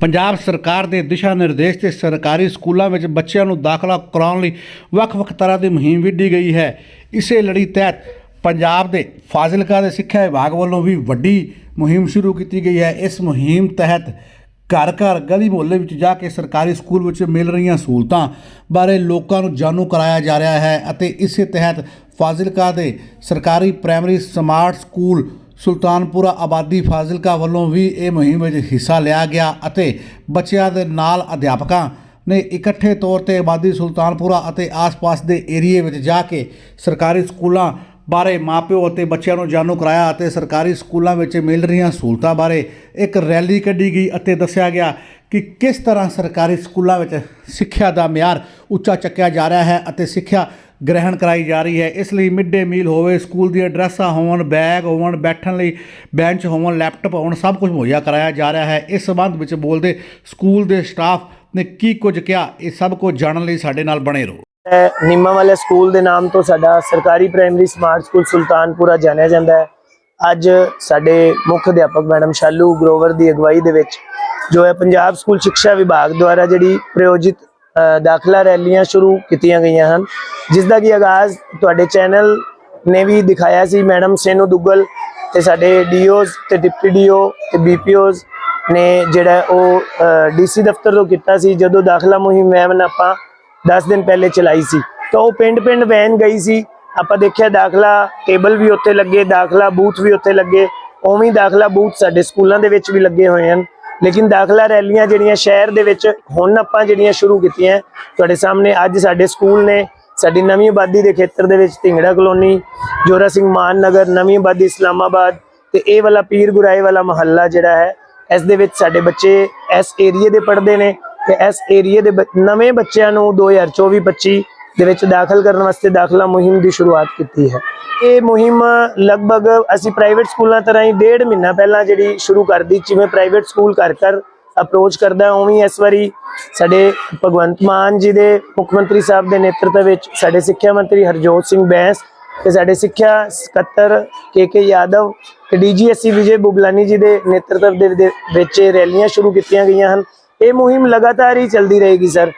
ਪੰਜਾਬ ਸਰਕਾਰ ਦੇ ਦਿਸ਼ਾ ਨਿਰਦੇਸ਼ ਤੇ ਸਰਕਾਰੀ ਸਕੂਲਾਂ ਵਿੱਚ ਬੱਚਿਆਂ ਨੂੰ ਦਾਖਲਾ ਕਰਾਉਣ ਲਈ ਵੱਖ-ਵੱਖ ਤਰ੍ਹਾਂ ਦੀ ਮੁਹਿੰਮ ਵਿੱਢੀ ਗਈ ਹੈ। ਇਸੇ ਲੜੀ ਤਹਿਤ ਪੰਜਾਬ ਦੇ ਫਾਜ਼ਿਲਕਾ ਦੇ ਸਿੱਖਿਆ ਵਿਭਾਗ ਵੱਲੋਂ ਵੀ ਵੱਡੀ ਮੁਹਿੰਮ ਸ਼ੁਰੂ ਕੀਤੀ ਗਈ ਹੈ। ਇਸ ਮੁਹਿੰਮ ਤਹਿਤ ਘਰ ਘਰ ਗਲੀ ਮੁਹੱਲੇ ਵਿੱਚ ਜਾ ਕੇ ਸਰਕਾਰੀ ਸਕੂਲ ਵਿੱਚ ਮਿਲ ਰਹੀਆਂ ਸਹੂਲਤਾਂ ਬਾਰੇ ਲੋਕਾਂ ਨੂੰ ਜਾਣੂ ਕਰਾਇਆ ਜਾ ਰਿਹਾ ਹੈ ਅਤੇ ਇਸੇ ਤਹਿਤ ਫਾਜ਼ਿਲਕਾ ਦੇ ਸਰਕਾਰੀ ਪ੍ਰਾਇਮਰੀ ਸਮਾਰਟ ਸਕੂਲ ਸੁਲਤਾਨਪੁਰਾ ਆਬਾਦੀ ਫਾਜ਼ਿਲਕਾ ਵੱਲੋਂ ਵੀ ਇਹ ਮੁਹਿੰਮ ਵਿੱਚ ਹਿੱਸਾ ਲਿਆ ਗਿਆ ਅਤੇ ਬੱਚਿਆਂ ਦੇ ਨਾਲ ਅਧਿਆਪਕਾਂ ਨੇ ਇਕੱਠੇ ਤੌਰ ਤੇ ਆਬਾਦੀ ਸੁਲਤਾਨਪੁਰਾ ਅਤੇ ਆਸ-ਪਾਸ ਦੇ ਏਰੀਏ ਵਿੱਚ ਜਾ ਕੇ ਸਰਕਾਰੀ ਸਕੂਲਾਂ ਬਾਰੇ ਮਾਪਿਓ ਅਤੇ ਬੱਚਿਆਂ ਨੂੰ ਜਾਣੂ ਕਰਾਇਆ ਅਤੇ ਸਰਕਾਰੀ ਸਕੂਲਾਂ ਵਿੱਚ ਮਿਲ ਰਹੀਆਂ ਸਹੂਲਤਾਂ ਬਾਰੇ ਇੱਕ ਰੈਲੀ ਕੱਢੀ ਗਈ ਅਤੇ ਦੱਸਿਆ ਗਿਆ ਕਿ ਕਿਸ ਤਰ੍ਹਾਂ ਸਰਕਾਰੀ ਸਕੂਲਾਂ ਵਿੱਚ ਸਿੱਖਿਆ ਦਾ ਮਿਆਰ ਉੱਚਾ ਚੱਕਿਆ ਜਾ ਰਿਹਾ ਹੈ ਅਤੇ ਸਿੱਖਿਆ ਗ੍ਰਹਿਣ ਕਰਾਈ ਜਾ ਰਹੀ ਹੈ। ਇਸ ਲਈ ਮਿਡ ਡੇ ਮੀਲ ਹੋਵੇ, ਸਕੂਲ ਦੀਆਂ ਡਰੈਸਾਂ ਹੋਣ ਬੈਗ ਹੋਣ ਬੈਠਣ ਲਈ ਬੈਂਚ ਹੋਣ ਲੈਪਟਾਪ ਹੋਣ ਸਭ ਕੁਝ ਮੁਹੱਈਆ ਕਰਾਇਆ ਜਾ ਰਿਹਾ ਹੈ। ਇਸ ਸਬੰਧ ਵਿੱਚ ਬੋਲਦੇ ਸਕੂਲ ਦੇ ਸਟਾਫ ਨੇ ਕੀ ਕੁਝ ਕਿਹਾ, ਇਹ ਸਭ ਕੁਝ ਜਾਣਨ ਲਈ ਸਾਡੇ ਨਾਲ ਬਣੇ ਰਹੋ। ਇਹ ਨਿੰਮਾ ਵਾਲੇ ਸਕੂਲ ਦੇ ਨਾਮ ਤੋਂ ਸਾਡਾ ਸਰਕਾਰੀ ਪ੍ਰਾਇਮਰੀ ਸਮਾਰਟ ਸਕੂਲ ਸੁਲਤਾਨਪੁਰਾ ਜਾਣਿਆ ਜਾਂਦਾ ਹੈ। ਅੱਜ ਸਾਡੇ ਮੁੱਖ ਅਧਿਆਪਕ ਮੈਡਮ ਸ਼ਾਲੂ ਗਰੋਵਰ ਦੀ ਅਗਵਾਈ ਦੇ ਵਿੱਚ ਜੋ ਹੈ, ਪੰਜਾਬ ਸਕੂਲ ਸਿੱਖਿਆ ਵਿਭਾਗ ਦੁਆਰਾ ਜਿਹੜੀ ਪ੍ਰਯੋਜਿਤ ਦਾਖਲਾ ਰੈਲੀਆਂ ਸ਼ੁਰੂ ਕੀਤੀਆਂ ਗਈਆਂ ਹਨ ਜਿਸ ਦਾ ਕਿ ਆਗਾਜ਼ ਤੁਹਾਡੇ ਚੈਨਲ ਨੇ ਵੀ ਦਿਖਾਇਆ ਸੀ, ਮੈਡਮ ਸੇਨੂ ਦੁੱਗਲ ਤੇ ਸਾਡੇ ਡੀਓਜ਼ ਤੇ ਡਿਪਟੀ ਡੀਓ ਤੇ ਬੀਪੀਓਜ਼ ਨੇ ਜਿਹੜਾ ਉਹ ਡੀਸੀ ਦਫ਼ਤਰ ਤੋਂ ਕੀਤਾ ਸੀ, ਜਦੋਂ ਦਾਖਲਾ ਮੁਹਿੰਮ ਵੈਨ ਆਪਾਂ 10 ਦਿਨ ਪਹਿਲੇ ਚਲਾਈ ਸੀ। ਤਾਂ ਉਹ ਪਿੰਡ ਪਿੰਡ ਵੈਨ ਗਈ ਸੀ, ਆਪਾਂ ਦੇਖਿਆ ਦਾਖਲਾ ਟੇਬਲ ਵੀ ਉੱਥੇ ਲੱਗੇ, ਦਾਖਲਾ ਬੂਥ ਵੀ ਉੱਥੇ ਲੱਗੇ, ਉਵੇਂ ਦਾਖਲਾ ਬੂਥ ਸਾਡੇ ਸਕੂਲਾਂ ਦੇ ਵਿੱਚ ਵੀ ਲੱਗੇ ਹੋਏ ਹਨ। ਲੇਕਿਨ ਦਾਖਲਾ ਰੈਲੀਆਂ ਜਿਹੜੀਆਂ ਸ਼ਹਿਰ ਦੇ ਵਿੱਚ ਹੁਣ ਆਪਾਂ ਜਿਹੜੀਆਂ ਸ਼ੁਰੂ ਕੀਤੀਆਂ, ਤੁਹਾਡੇ ਸਾਹਮਣੇ ਅੱਜ ਸਾਡੇ ਸਕੂਲ ਨੇ, ਸਾਡੀ ਨਵੀਂ ਆਬਾਦੀ ਦੇ ਖੇਤਰ ਦੇ ਵਿੱਚ ਢਿੰਗੜਾ ਕਲੋਨੀ, ਜੋਰਾ ਸਿੰਘ ਮਾਨ ਨਗਰ ਨਵੀਂ ਆਬਾਦੀ ਇਸਲਾਮਾਬਾਦ ਤੇ ਇਹ ਵਾਲਾ ਪੀਰ ਗੁਰਾਏ ਵਾਲਾ ਮਹੱਲਾ ਜਿਹੜਾ ਹੈ, ਇਸ ਦੇ ਵਿੱਚ ਸਾਡੇ ਬੱਚੇ ਇਸ ਏਰੀਏ ਦੇ ਪੜ੍ਹਦੇ ਨੇ ਤੇ ਇਸ ਏਰੀਏ ਦੇ ਬ- ਨਵੇਂ ਬੱਚਿਆਂ ਨੂੰ 2024-25 ਦੇ ਵਿੱਚ ਦਾਖਲ ਕਰਨ ਵਾਸਤੇ ਦਾਖਲਾ ਮੁਹਿੰਮ ਦੀ ਸ਼ੁਰੂਆਤ ਕੀਤੀ ਹੈ। ਇਹ ਮੁਹਿੰਮ ਲਗਭਗ ਅਸੀਂ ਪ੍ਰਾਈਵੇਟ ਸਕੂਲਾਂ ਤਰ੍ਹਾਂ ਹੀ ਡੇਢ ਮਹੀਨਾ ਪਹਿਲਾਂ ਜਿਹੜੀ ਸ਼ੁਰੂ ਕਰ ਦਿੱਤੀ ਜਿਵੇਂ ਪ੍ਰਾਈਵੇਟ ਸਕੂਲ ਘਰ ਘਰ ਅਪਰੋਚ ਕਰਦਾ, ਉਵੇਂ ਇਸ ਵਾਰੀ ਸਾਡੇ ਭਗਵੰਤ ਮਾਨ ਜੀ ਦੇ ਮੁੱਖ ਮੰਤਰੀ ਸਾਹਿਬ ਦੇ ਨੇਤਰਤਵ ਵਿੱਚ ਸਾਡੇ ਸਿੱਖਿਆ ਮੰਤਰੀ ਹਰਜੋਤ ਸਿੰਘ ਬੈਂਸ ਤੇ ਸਾਡੇ ਸਿੱਖਿਆ ਸਕੱਤਰ ਕੇ ਕੇ ਯਾਦਵ ਤੇ ਡੀਜੀਐਸਸੀ ਵਿਜੇ ਬੁਬਲਾਨੀ ਜੀ ਦੇ ਨੇਤਰਤਵ ਦੇ ਦੇ ਵਿੱਚ ਇਹ ਰੈਲੀਆਂ ਸ਼ੁਰੂ ਕੀਤੀਆਂ ਗਈਆਂ ਹਨ। ਇਹ ਮੁਹਿੰਮ ਲਗਾਤਾਰ ਹੀ ਚੱਲਦੀ ਰਹੇਗੀ, ਸਰ।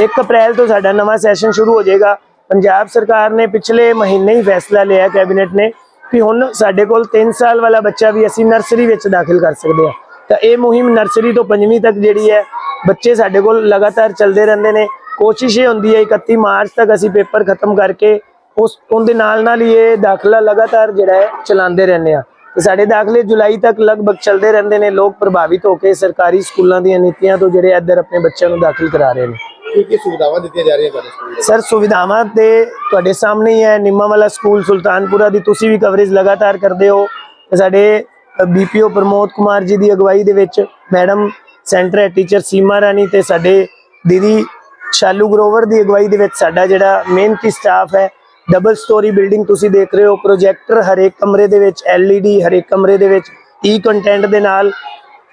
1 ਅਪ੍ਰੈਲ ਤੋਂ ਸਾਡਾ ਨਵਾਂ ਸੈਸ਼ਨ ਸ਼ੁਰੂ ਹੋ ਜਾਏਗਾ। ਪੰਜਾਬ ਸਰਕਾਰ ਨੇ ਪਿਛਲੇ ਮਹੀਨੇ ਹੀ ਫੈਸਲਾ ਲਿਆ ਕੈਬਨਿਟ ਨੇ ਕਿ ਹੁਣ ਸਾਡੇ ਕੋਲ 3 ਸਾਲ ਵਾਲਾ ਬੱਚਾ ਵੀ ਅਸੀਂ ਨਰਸਰੀ ਵਿੱਚ ਦਾਖਲ ਕਰ ਸਕਦੇ ਹਾਂ। ਤਾਂ ਇਹ ਮੁਹਿੰਮ ਨਰਸਰੀ ਤੋਂ ਪੰਜਵੀਂ ਤੱਕ ਜਿਹੜੀ ਹੈ, ਬੱਚੇ ਸਾਡੇ ਕੋਲ ਲਗਾਤਾਰ ਚੱਲਦੇ ਰਹਿੰਦੇ ਨੇ। ਕੋਸ਼ਿਸ਼ ਇਹ ਹੁੰਦੀ ਹੈ 31 ਮਾਰਚ ਤੱਕ ਅਸੀਂ ਪੇਪਰ ਖਤਮ ਕਰਕੇ ਉਸ, ਉਹਦੇ ਨਾਲ ਨਾਲ ਹੀ ਇਹ ਦਾਖਲਾ ਲਗਾਤਾਰ ਜਿਹੜਾ ਹੈ, ਚਲਾਉਂਦੇ ਰਹਿੰਦੇ ਆ ਤੇ ਸਾਡੇ ਦਾਖਲੇ ਜੁਲਾਈ ਤੱਕ ਲਗਭਗ ਚੱਲਦੇ ਰਹਿੰਦੇ ਨੇ। ਲੋਕ ਪ੍ਰਭਾਵਿਤ ਹੋ ਕੇ ਸਰਕਾਰੀ ਸਕੂਲਾਂ ਦੀਆਂ ਨੀਤੀਆਂ ਤੋਂ ਜਿਹੜੇ ਇੱਧਰ ਆਪਣੇ ਬੱਚਿਆਂ ਨੂੰ ਦਾਖਲ ਕਰਾ ਰਹੇ ਨੇ। ਕੀ ਕੀ ਸੁਵਿਧਾਵਾਂ ਦਿੱਤੀਆਂ ਜਾ ਰਹੀਆਂ ਤੁਹਾਡੇ ਸਕੂਲ ਸਰ, ਸੁਵਿਧਾਵਾਂ ਤੇ ਤੁਹਾਡੇ ਸਾਹਮਣੇ ਹੀ ਹੈ, ਨਿੰਮਾ ਵਾਲਾ ਸਕੂਲ ਸੁਲਤਾਨਪੁਰਾ ਦੀ ਤੁਸੀਂ ਵੀ ਕਵਰੇਜ ਲਗਾਤਾਰ ਕਰਦੇ ਹੋ ਤੇ ਸਾਡੇ ਬੀਪੀਓ ਪ੍ਰਮੋਦ ਕੁਮਾਰ ਜੀ ਦੀ ਅਗਵਾਈ ਦੇ ਵਿੱਚ madam centre head teacher Seema Rani ਤੇ ਸਾਡੇ ਦੀਦੀ ਸ਼ਾਲੂ ਗਰੋਵਰ ਦੀ ਅਗਵਾਈ ਦੇ ਵਿੱਚ ਸਾਡਾ ਜਿਹੜਾ ਮਿਹਨਤੀ ਸਟਾਫ ਹੈ ਡਬਲ ਸਟੋਰੀ ਬਿਲਡਿੰਗ ਤੁਸੀਂ ਦੇਖ ਰਹੇ ਹੋ ਪ੍ਰੋਜੈਕਟਰ ਹਰੇਕ ਕਮਰੇ ਦੇ ਵਿੱਚ ਐਲਈਡੀ ਹਰੇਕ ਕਮਰੇ ਦੇ ਵਿੱਚ ਈ ਕੰਟੈਂਟ ਦੇ ਨਾਲ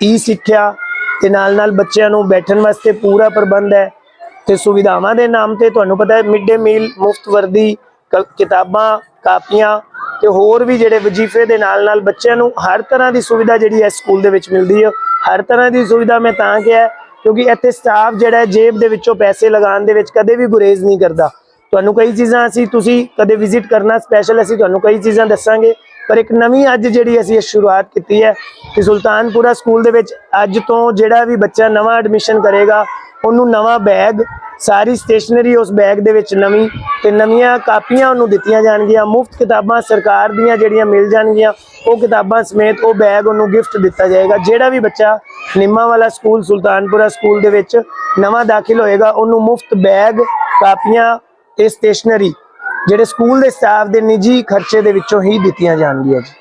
ਈ ਸਿੱਖਿਆ ਤੇ ਨਾਲ ਨਾਲ ਬੱਚਿਆਂ ਨੂੰ ਬੈਠਣ ਵਾਸਤੇ ਪੂਰਾ ਪ੍ਰਬੰਧ ਹੈ। ਤੇ ਸੁਵਿਧਾਵਾਂ ਦੇ ਨਾਮ ਤੇ ਤੁਹਾਨੂੰ ਪਤਾ ਹੈ ਮਿਡ ਡੇ ਮੀਲ, ਮੁਫਤ ਵਰਦੀ, ਕ- ਕਿਤਾਬਾਂ, ਕਾਪੀਆਂ ਤੇ ਹੋਰ ਵੀ ਜਿਹੜੇ ਵਜ਼ੀਫੇ ਦੇ ਨਾਲ ਨਾਲ ਬੱਚਿਆਂ ਨੂੰ ਹਰ ਤਰ੍ਹਾਂ ਦੀ ਸੁਵਿਧਾ ਜਿਹੜੀ ਹੈ ਸਕੂਲ ਦੇ ਵਿੱਚ ਮਿਲਦੀ ਹੈ ਹਰ ਤਰ੍ਹਾਂ ਦੀ ਸੁਵਿਧਾ ਮੈਂ ਤਾਂ ਕਿਹਾ ਕਿਉਂਕਿ ਇੱਥੇ ਸਟਾਫ ਜਿਹੜਾ ਜੇਬ ਦੇ ਵਿੱਚੋਂ ਪੈਸੇ ਲਗਾਉਣ ਦੇ ਵਿੱਚ ਕਦੇ ਵੀ ਗੁਰੇਜ਼ ਨਹੀਂ ਕਰਦਾ। ਤੁਹਾਨੂੰ ਕਈ ਚੀਜ਼ਾਂ ਅਸੀਂ, ਤੁਸੀਂ ਕਦੇ ਵਿਜ਼ਿਟ ਕਰਨਾ ਸਪੈਸ਼ਲ ਅਸੀਂ ਤੁਹਾਨੂੰ ਕਈ ਚੀਜ਼ਾਂ ਦੱਸਾਂਗੇ, ਪਰ ਇੱਕ ਨਵੀਂ ਅੱਜ ਜਿਹੜੀ ਅਸੀਂ ਇਹ ਸ਼ੁਰੂਆਤ ਕੀਤੀ ਹੈ ਕਿ ਸੁਲਤਾਨਪੁਰਾ ਸਕੂਲ ਦੇ ਵਿੱਚ ਅੱਜ ਤੋਂ ਜਿਹੜਾ ਵੀ ਬੱਚਾ ਨਵਾਂ ਐਡਮਿਸ਼ਨ ਕਰੇਗਾ ਉਹਨੂੰ ਨਵਾਂ ਬੈਗ ਸਾਰੀ ਸਟੇਸ਼ਨਰੀ ਉਸ ਬੈਗ ਦੇ ਵਿੱਚ ਨਵੀਂ ਤੇ ਨਵੀਆਂ ਕਾਪੀਆਂ ਉਹਨੂੰ ਦਿੱਤੀਆਂ ਜਾਣਗੀਆਂ। ਮੁਫਤ ਕਿਤਾਬਾਂ ਸਰਕਾਰ ਦੀਆਂ ਜਿਹੜੀਆਂ ਮਿਲ ਜਾਣਗੀਆਂ, ਉਹ ਕਿਤਾਬਾਂ ਸਮੇਤ ਉਹ ਬੈਗ ਉਹਨੂੰ ਗਿਫਟ ਦਿੱਤਾ ਜਾਏਗਾ। ਜਿਹੜਾ ਵੀ ਬੱਚਾ ਨਿੰਮਾ ਵਾਲਾ ਸਕੂਲ, ਸੁਲਤਾਨਪੁਰਾ ਸਕੂਲ ਦੇ ਵਿੱਚ ਨਵਾਂ ਦਾਖਲ ਹੋਏਗਾ, ਉਹਨੂੰ ਮੁਫਤ ਬੈਗ ਕਾਪੀਆਂ ਤੇ ਸਟੇਸ਼ਨਰੀ ਜਿਹੜੇ ਸਕੂਲ ਦੇ ਸਟਾਫ ਦੇ ਨਿੱਜੀ ਖਰਚੇ ਦੇ ਵਿੱਚੋਂ ਹੀ ਦਿੱਤੀਆਂ ਜਾਣਗੀਆਂ ਜੀ।